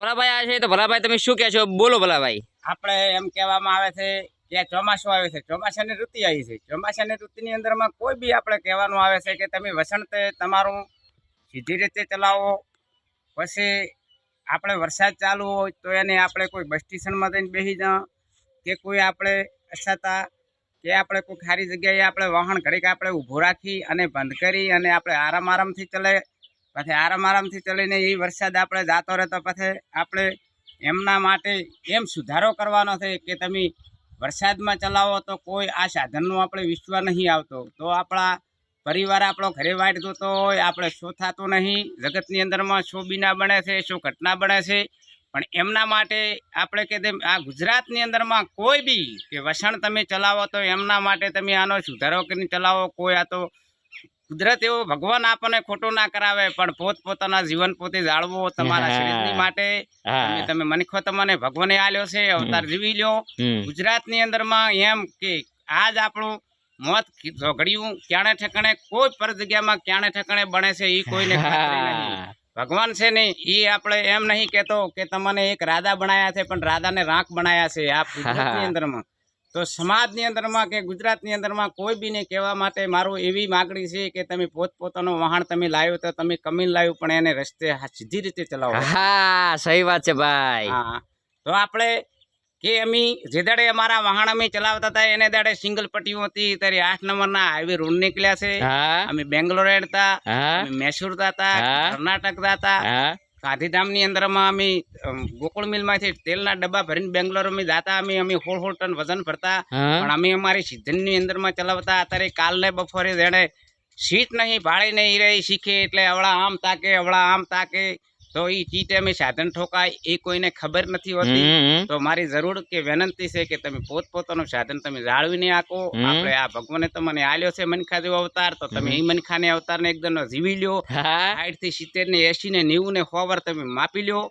ભલાભાઈ આ છે, તો ભલાભાઈ તમે શું કહેશો બોલો ભલાભાઈ. આપણે એમ કહેવામાં આવે છે કે ચોમાસું આવે છે. ચોમાસાની ઋતુ આવી છે. ચોમાસાની ઋતુની અંદરમાં કોઈ બી આપણે કહેવાનું આવે છે કે તમે વસંત તમારું સીધી રીતે ચલાવો, પછી આપણે વરસાદ ચાલુ હોય તો એને આપણે કોઈ બસ સ્ટેશનમાં જઈને બેસી જાઓ, કે કોઈ આપણે અસાતા કે આપણે કોઈ ખારી જગ્યાએ આપણે વાહન ઘડીક આપણે ઊભું રાખી અને બંધ કરી અને આપણે આરામ આરામથી ચલે પછી આરામ આરામથી ચલીને એ વરસાદ આપણે જાતો રહેતો પછી આપણે એમના માટે એમ સુધારો કરવાનો છે કે તમે વરસાદમાં ચલાવો તો કોઈ આ સાધનનો આપણે વિશ્વાસ નહીં આવતો. તો આપણા પરિવાર આપણો ઘરે વાટ જોતો હોય, આપણે શું થતું નહીં, જગતની અંદરમાં શું બીના બને છે, શું ઘટના બને છે. પણ એમના માટે આપણે કે આ ગુજરાતની અંદરમાં કોઈ બી કે વસણ તમે ચલાવો તો એમના માટે તમે આનો સુધારો કરીને ચલાવો. કોઈ આ તો કુદરત એવો ભગવાન આપણને ખોટો ના કરાવે પણ પોત પોતાના જીવન પોતે જાળવો તમારા શરીરની માટે. તમે મનખો તમને ભગવાને આલ્યો છે અવતાર જીવી લ્યો. ગુજરાતની અંદરમાં એમ કે આજ આપણું મોત ઝઘડ્યું ક્યાણે ઠેકાણે કોઈ પર જગ્યામાં ક્યાણે ઠેકાણે બને છે એ કોઈને ભગવાન છે ને એ આપણે એમ નહીં કેતો કે તમને એક રાધા બનાયા છે પણ રાધાને રાંક બનાયા છે આ ગુજરાતની અંદરમાં. તો સમાજની અંદરમાં કે ગુજરાતની અંદરમાં કોઈ બીને કહેવા માટે મારું એવી માગણી છે કે તમે પોતપોતાનું વાહન તમે લાવ્યો તો તમે કમીન લાવ્યું પણ એને રસ્તે સીધી રીતે ચલાવો. હા સહી વાત છે ભાઈ. હા તો આપણે કે અમે જે દાડે અમારા વાહન અમે ચલાવતા હતા એને દાડે સિંગલ પટ્ટીઓ હતી ત્યારે આઠ નંબરના હાઈવે રોડ નીકળ્યા છે. અમે બેંગ્લોર હતા અમે હતા. કર્ણાટક હતા. ગાંધીધામની અંદરમાં અમે ગોકુળ મિલમાંથી તેલના ડબ્બા ભરીને બેંગ્લોરમાં અમે જાતા અમે અમે હોળ હોળ ટન વજન ભરતા. પણ અમે અમારી સિઝનની અંદરમાં ચલાવતા. અત્યારે કાલને બપોરે જેણે સીટ નહીં ભાળી નહીં રહી શીખે એટલે અવળા આમ તાકે અવળા આમ તાકે. તો એ ચીટે અમે સાધન ઠોકાય એ કોઈને ખબર નથી હોતી. તો મારી જરૂર કે વિનંતી છે કે તમે પોતપોતાનું સાધન તમે જાળવીને આકો આપણે આ ભગવાને તમને આલ્યો છે મનખા જેવો અવતાર તો તમે એ મનખાને અવતારને એકદમ જીવી લ્યો. સાઠથી સિત્તેર ને એસી ને નેવું ને સો વર તમે માપી લ્યો.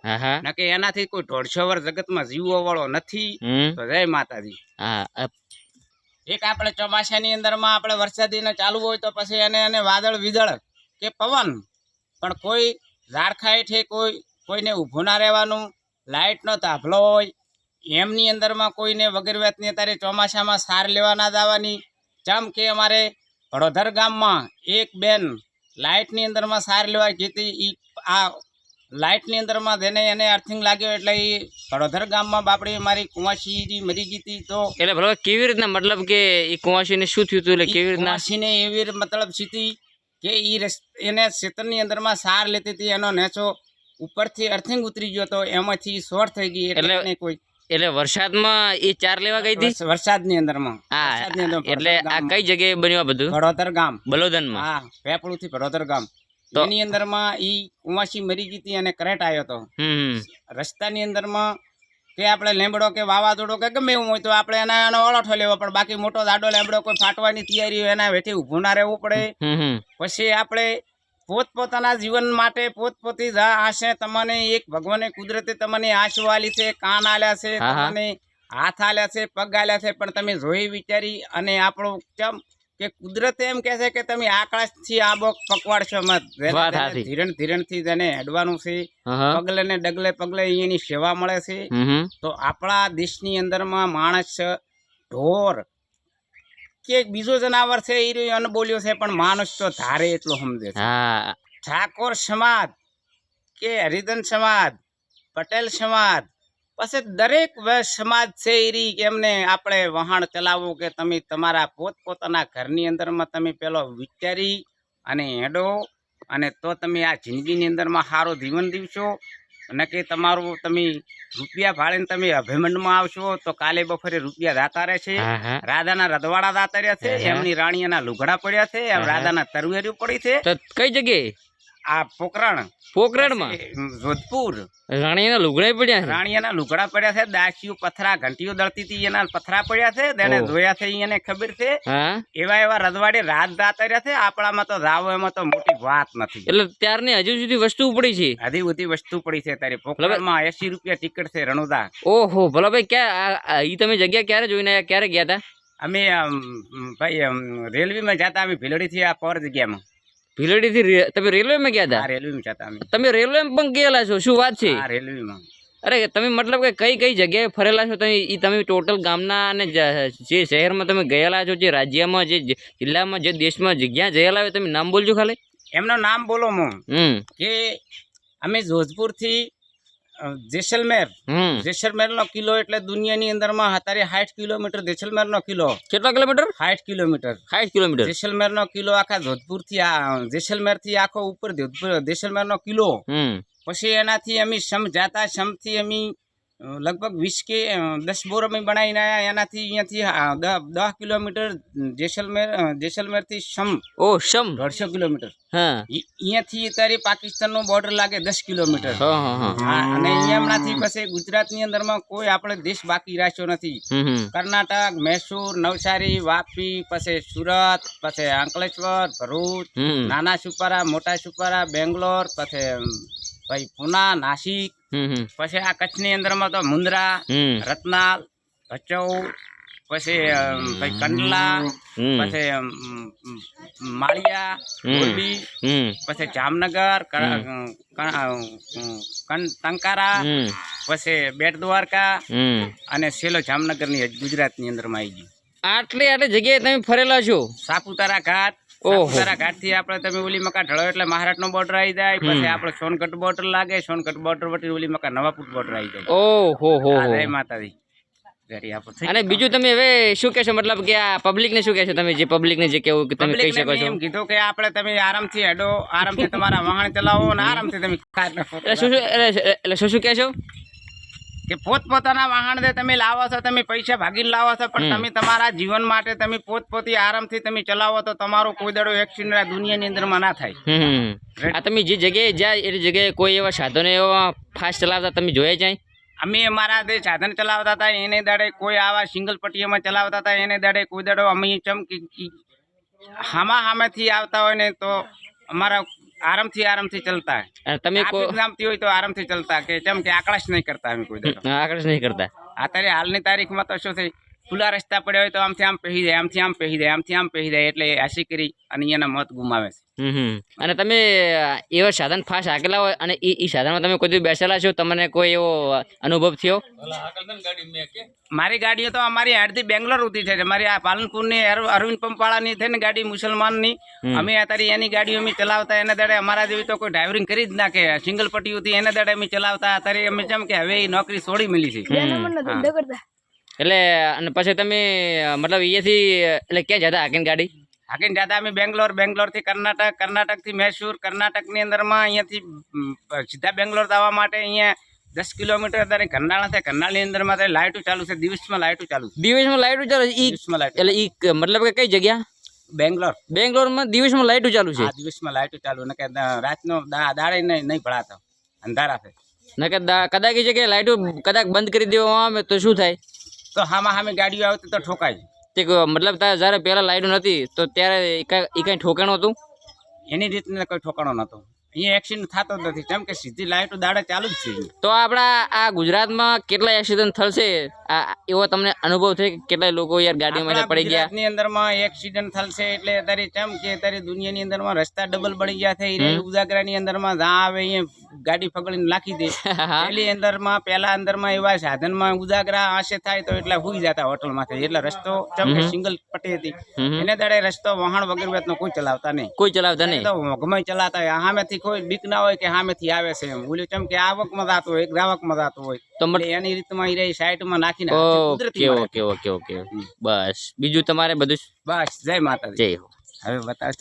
નકે એનાથી કોઈ દોઢસો વર જગતમાં જીવવા વાળો નથી. તો જય માતાજી. એક આપણે ચોમાસાની અંદરમાં આપણે વરસાદીને ચાલુ હોય તો પછી એને એને વાદળ વિદળ કે પવન. પણ કોઈ ઝાડખા હેઠે કોઈ કોઈને ઊભું ના રહેવાનું લાઇટનો તાભલો હોય એમની અંદરમાં કોઈને વગર વ્યાતની અત્યારે ચોમાસામાં સાર લેવા ના દાવાની જેમ કે અમારે વડોદર ગામમાં એક બેન લાઇટની અંદરમાં સાર લેવા ગીતી એ આ લાઇટની અંદરમાં જેને એને અર્થિંગ લાગ્યો એટલે એ વડોદર ગામમાં બાપડી મારી કુંવાસી મરી ગઈ હતી તો એટલે ભલા કેવી રીતના મતલબ કે એ કુંવાસીને શું થયું હતું? એટલે કેવી રીતના? કુંવાસીને એવી મતલબ સ્થિતિ કે એ એને ખેતરની અંદરમાં સાર લેતી હતી એનો નેચો ઉપરથી અર્થિંગ ઉતરી ગયો તો એમાંથી શોર્ટ થઈ ગઈ એટલે કોઈ એટલે વરસાદમાં એ ચાર લેવા ગઈ હતી? વરસાદની અંદરમાં. હા અંદર એટલે આ કઈ જગ્યાએ બન્યું આ બધું? ભડોદર ગામ. બલોદનમાં? હા પેપળુથી ભડોદર ગામ. એની અંદરમાં ઈ ઉમાસી મરી ગઈ હતી અને કરેટ આવ્યો હતો. રસ્તાની અંદરમાં કે આપણે લેમડો કે વાવાઝોડો કે ગમે એવું હોય તો આપણે એના એનો અળઠો લેવો પણ બાકી મોટો દાડો લેમડો કોઈ ફાટવાની તૈયારી હોય એના વેઠી ઊભું ના રહેવું પડે. પછી આપણે પોતપોતાના જીવન માટે પોતપોતી જા આશે તમને એક ભગવાને કુદરતે તમને આંસુ આલી છે કાન આલ્યા છે. તમને હાથ આલ્યા છે પગ આલ્યા છે પણ તમે જોઈ વિચારી અને આપણું કેમ કે કુદરતે એમ કહે છે કે તમે આકાશથી આબો પકવાડશો મત જેને વાત તેને સાચી. ધીરણથી તેને હેડવાનું છે. પગલે ને ડગલે પગલે એની સેવા મળે છે. તો આપણા દેશની અંદરમાં માણસ ઢોર કે બીજો જનાવર છે એ રહ્યો અનબોલ્યો છે પણ માણસ તો ધારે એટલો સમજે છે. ઠાકોર સમાજ કે હરિદન સમાજ પટેલ સમાજ પછી દરેક સમાજ છે એ રી એમને આપણે વહાણ ચલાવવું કે તમે તમારા પોતપોતાના ઘરની અંદરમાં તમે પેલો વિચારી અને હેડો અને તો તમે આ જિંદગીની અંદરમાં સારું જીવન જીવશો. અને કે તમારું તમે રૂપિયા ભાળીને તમે અભિમંડમાં આવશો તો કાલે બપોરે રૂપિયા દાતા રહેશે. હા હા. રાધાના રદવાડા દાતા રહ્યા છે. એમની રાણીના લુગડા પડ્યા છે. એમ. રાધાના તરવેરી પડી છે. કઈ જગ્યાએ? આ પોકરણ પોકરણમાં જોધપુર. રાણીના લુગડા પડ્યા છે? રાણીયાના લુગડા પડ્યા છે દાસીઓ પથરા ઘંટીઓ દળતી હતી એના પથરા પડ્યા છે તેને. જોયા છે એને ખબર છે. એવા એવા રજવાડે રાત રાત રહ્યા છે આપણામાં તો રાવ એમાં તો મોટી વાત નથી. એટલે ત્યારની હજુ સુધી વસ્તુ પડી છે? હજી બધી વસ્તુ પડી છે તારી પોકરણમાં એસી રૂપિયા ટિકિટ છે રણોદા. ઓહો ભલા ભાઈ ક્યાં ઈ તમે જગ્યા ક્યારે જોઈને ક્યારે ગયા હતા અમે ભાઈ રેલવેમાં જતા અમે ભીલડીથી આ પર જગ્યામાં. ભીલડીથી તમે રેલવેમાં ગયા હતા રેલવેમાં જતા અમે. તમે રેલવેમાં પણ ગયેલા છો શું વાત છે? રેલવેમાં. અરે તમે મતલબ કે કઈ કઈ જગ્યાએ ફરેલા છો? તમે એ તમે ટોટલ ગામના અને જે શહેરમાં તમે ગયેલા છો જે રાજ્યમાં જે જિલ્લામાં જે દેશમાં જગ્યા જયેલા હોય તમે નામ બોલજો ખાલી. એમનું નામ બોલો હું હમ. કે અમે જોધપુરથી જેસલમેર. હમ. જેસલમેરનો કિલ્લો એટલે દુનિયાની અંદરમાં અત્યારે સાઠ કિલોમીટર જેસલમેરનો કિલ્લો. કેટલા કિલોમીટર? સાઠ કિલોમીટર. સાઠ કિલોમીટર. જેસલમેરનો કિલ્લો આખા જોધપુરથી આ જેસલમેરથી આખો ઉપર જેસલમેર નો કિલ્લો. હમ. પછી એનાથી અમે સમ જાતા સમથી અમે લગભગ વીસ કે દસ બોર અમે બનાવીને આવ્યા એનાથી અહીંયાથી દહ કિલોમીટર જેસલમેર જેસલમેરથી સમ ઓ શમ. અઢસો કિલોમીટર. હા. અહીંયાથી અત્યારે પાકિસ્તાનનો બોર્ડર લાગે દસ કિલોમીટર. અને અહીંયા હમણાંથી પછી ગુજરાતની અંદરમાં કોઈ આપણે દેશ બાકી રાખ્યો નથી. કર્ણાટક મૈસૂર નવસારી વાપી પછી સુરત પછી અંકલેશ્વર ભરૂચ નાના સુપારા મોટા સુપારા બેંગ્લોર પછી પછી પુના નાસિક પછી આ કચ્છની અંદરમાં તો મુન્દ્રા રતનાલ ભચાઉ પછી પછી કંડલા પછી માળિયા મોરબી પછી જામનગર ટંકારા પછી બેટ દ્વારકા અને સેલો જામનગરની ગુજરાતની અંદરમાં આવી ગયું. આટલી આટલી જગ્યાએ તમે ફરેલા છો? સાપુતારા ઘાટ. સાપુતારા ઘાટથી આપણે તમે ઓલી મકા ઢળો એટલે મહારાષ્ટ્ર બોર્ડર આવી જાય પછી આપણે સોનકટ બોર્ડર લાગે સોનકટ બોર્ડર વટી ઓલી મકા નવાપુર બોર્ડર આવી જાય. ઓહો હો હો. જય માતાજી. અને બીજું તમે હવે શું કહેશો? મતલબ કે આ પબ્લિક ને શું કહેશો તમે? જે પબ્લિક ને જે કેવું કે તમે કહી શકો છો. એમ કીધું કે આપણે તમે આરામથી હેડો આરામથી તમારા વાહન ચલાવો અને આરામથી તમે એટલે શું શું એટલે એટલે શું શું કહેશો? કે પોતપોતાના વાહન દે તમે લાવો છો તમે પૈસા ભાગીને લાવો છો પણ તમે તમારા જીવન માટે તમે પોતપોતી આરામથી તમે ચલાવો તો તમારો કોઈ દડો એક્સિડન્ટ દુનિયાની અંદરમાં ના થાય. આ તમે જે જગ્યાએ જાય એ જગ્યાએ કોઈ એવા સાધનો એવા ફાસ્ટ ચલાવતા તમે જોયા જાય અમે અમારા જે સાધન ચલાવતા હતા એને દાડે કોઈ આવા સિંગલ પટ્ટીઓમાં ચલાવતા હતા એને દાડે કોઈ દાડો અમે ચમ હામા હામેથી આવતા હોય ને તો અમારા આરામથી આરામથી ચલતા. તમે કો હોય તો આરામથી ચલતા કે ચમ કે આકળાશ નહીં કરતા અમે કોઈ આકર્ષ નહીં કરતા. અત્યારે હાલની તારીખમાં તો શું થઈ? ખુલ્લા રસ્તા પડ્યા હોય તો આમથી આમ પહેરી જાય આમથી આમ પહેરી જાય આમથી આમ પહેરી જાય એટલે આશી કરી અને અહીંયાના મત ગુમાવે છે. અને તમે એવા સાધન ફાસ્ટ હાકેલા હોય અને એ એ સાધનમાં તમે કોઈ બેસેલા છો? તમને કોઈ એવો અનુભવ થયો? મારી ગાડીઓ તો અમારી હાડથી બેંગ્લોર ઉતી છે. મારી આ પાલનપુરની અરવિંદ પંપાળાની છે ને ગાડી મુસલમાનની અમે અત્યારે એની ગાડીઓ અમે ચલાવતા એના દાડે અમારા જેવી તો કોઈ ડ્રાઇવરિંગ કરી જ નાખે. સિંગલ પટ્ટી હતી એના દાડે અમે ચલાવતા. અત્યારે અમે જેમ કે હવે એ નોકરી છોડી મેલી છે. એટલે અને પછી તમે મતલબ અહીંયાથી એટલે ક્યાં જતા હાકીને ગાડી? હાકીને જતા અમે બેંગ્લોર બેંગ્લોરથી કર્ણાટક કર્ણાટકથી મૈસૂર કર્ણાટકની અંદરમાં અહીંયાથી સીધા બેંગ્લોર આવવા માટે અહીંયા દસ કિલોમીટર અત્યારે કરનાળા છે. કરનાળની અંદરમાં અત્યારે લાઇટો ચાલુ છે. દિવસમાં લાઇટો ચાલુ છે. દિવસમાં લાઇટો ચાલુ છે? દિવસમાં લાઇટ એટલે ઈ મતલબ કે કઈ જગ્યા? બેંગ્લોર. બેંગ્લોરમાં દિવસમાં લાઇટો ચાલુ છે? દિવસમાં લાઇટો ચાલુ. ને કે રાતનો દાડે નહીં નહીં ભળાતો. અંધારા છે. કે કદાચ એ જગ્યાએ લાઇટો કદાચ બંધ કરી દેવામાં આવે તો શું થાય? તો હામાં હામે ગાડીઓ આવતી તો ઠોકાય તે મતલબ તારે જ્યારે પહેલાં લાઈટ નથી તો ત્યારે એ કાંઈ ઠોકાણું હતું? એની રીતને કોઈ ઠોકાણો નતો. અહીંયા એક્સિડન્ટ થતો નથી. કેમ કે સીધી લાઈટો દાડે ચાલુ જ છે તો આપણા આ ગુજરાતમાં કેટલા એક્સિડન્ટ થશે? આ એવો તમને અનુભવ થયો કે કેટલા લોકો યાર ગાડીમાં પડી ગયા? ની અંદરમાં એક્સિડન્ટ થશે એટલે અત્યારે કેમ કે અત્યારે દુનિયાની અંદરમાં રસ્તા ડબલ બની ગયા છે. ઉજાગરાની અંદરમાં જ્યાં આવે અહીંયા ગાડી ફગડીને નાખી દે. હા. અંદરમાં પેલા અંદરમાં એવા સાધનમાં ઉજાગરા આશે થાય તો એટલા હુઈ જતા હોટલમાંથી. એટલે રસ્તો કેમ સિંગલ પટ્ટી હતી. એને દાડે રસ્તો વહાણ વગર વેતનો કોઈ ચલાવતા નહીં. કોઈ ચલાવતા નહીં. તો ગમે ચલાતા હોય. સામેથી કોઈ બીક ના હોય કે સામેથી આવે છે એમ. ઓલું કેમ કે આવકમાં જાતો હોય એક માં જાતો હોય. તો એની રીતમાં એ રહી સાઈડમાં નાખીને ઓકે ઓકે ઓકે ઓકે બસ. બીજું તમારે બધું? બસ જય માતાજી. જય હવે બતાવ